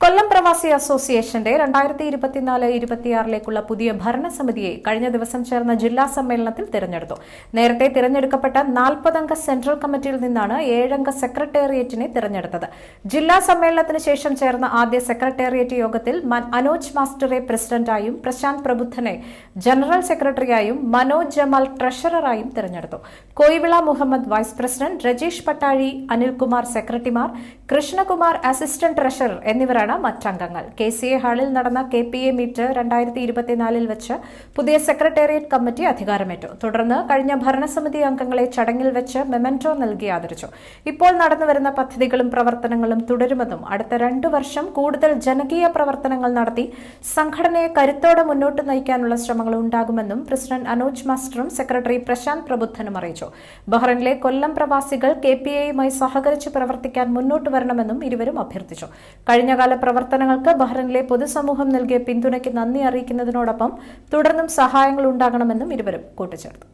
കൊല്ലം പ്രവാസി അസോസിയേഷന്റെ രണ്ടായിരത്തി ഇരുപത്തിനാല് ഇരുപത്തിയാറിലേക്കുള്ള പുതിയ ഭരണസമിതിയെ കഴിഞ്ഞ ദിവസം ചേർന്ന ജില്ലാ സമ്മേളനത്തിൽ തിരഞ്ഞെടുത്തു. നേരത്തെ തിരഞ്ഞെടുക്കപ്പെട്ട നാൽപ്പതംഗ സെൻട്രൽ കമ്മിറ്റിയിൽ നിന്നാണ് ഏഴംഗ സെക്രട്ടേറിയറ്റിനെ തിരഞ്ഞെടുത്തത്. ജില്ലാ സമ്മേളനത്തിന് ശേഷം ചേർന്ന ആദ്യ സെക്രട്ടേറിയറ്റ് യോഗത്തിൽ അനോജ് മാസ്റ്ററെ പ്രസിഡന്റായും പ്രശാന്ത് പ്രബുദ്ധനെ ജനറൽ സെക്രട്ടറിയായും മനോജ് ജമാൽ ട്രഷററായും തിരഞ്ഞെടുത്തു. കോയിവിള മുഹമ്മദ് വൈസ് പ്രസിഡന്റ് രജീഷ് പട്ടാഴി അനിൽകുമാർ സെക്രട്ടറിമാർ കൃഷ്ണകുമാർ അസിസ്റ്റന്റ് ട്രഷറർ എന്നിവരാണ് മറ്റംഗങ്ങൾ. കെ സി എ ഹാളിൽ നടന്ന കെ പി എ മീറ്റ് രണ്ടായിരത്തി ഇരുപത്തിനാലിൽ വെച്ച് പുതിയ സെക്രട്ടേറിയറ്റ് കമ്മിറ്റി അധികാരമേറ്റു. തുടർന്ന് കഴിഞ്ഞ ഭരണസമിതി അംഗങ്ങളെ ചടങ്ങിൽ വെച്ച് മെമന്റോ നൽകി ആദരിച്ചു. ഇപ്പോൾ നടന്നുവരുന്ന പദ്ധതികളും പ്രവർത്തനങ്ങളും തുടരുമെന്നും അടുത്ത രണ്ടു വർഷം കൂടുതൽ ജനകീയ പ്രവർത്തനങ്ങൾ നടത്തി സംഘടനയെ കരുത്തോടെ മുന്നോട്ട് നയിക്കാനുള്ള ശ്രമങ്ങൾ ഉണ്ടാകുമെന്നും പ്രസിഡന്റ് അനോജ് മാസ്റ്ററും സെക്രട്ടറി പ്രശാന്ത് പ്രബുദ്ധനും അറിയിച്ചു. ബഹ്റൈനിലെ കൊല്ലം പ്രവാസികൾ കെ പി എയുമായി സഹകരിച്ച് പ്രവർത്തിക്കാൻ മുന്നോട്ട് വരണമെന്നും ഇരുവരും അഭ്യർത്ഥിച്ചു. കഴിഞ്ഞകാല പ്രവർത്തനങ്ങൾക്ക് ബഹ്റൈനിലെ പൊതുസമൂഹം നൽകിയ പിന്തുണയ്ക്ക് നന്ദി അറിയിക്കുന്നതിനോടൊപ്പം തുടർന്നും സഹായങ്ങൾ ഉണ്ടാകണമെന്നും ഇരുവരും കൂട്ടിച്ചേർത്തു.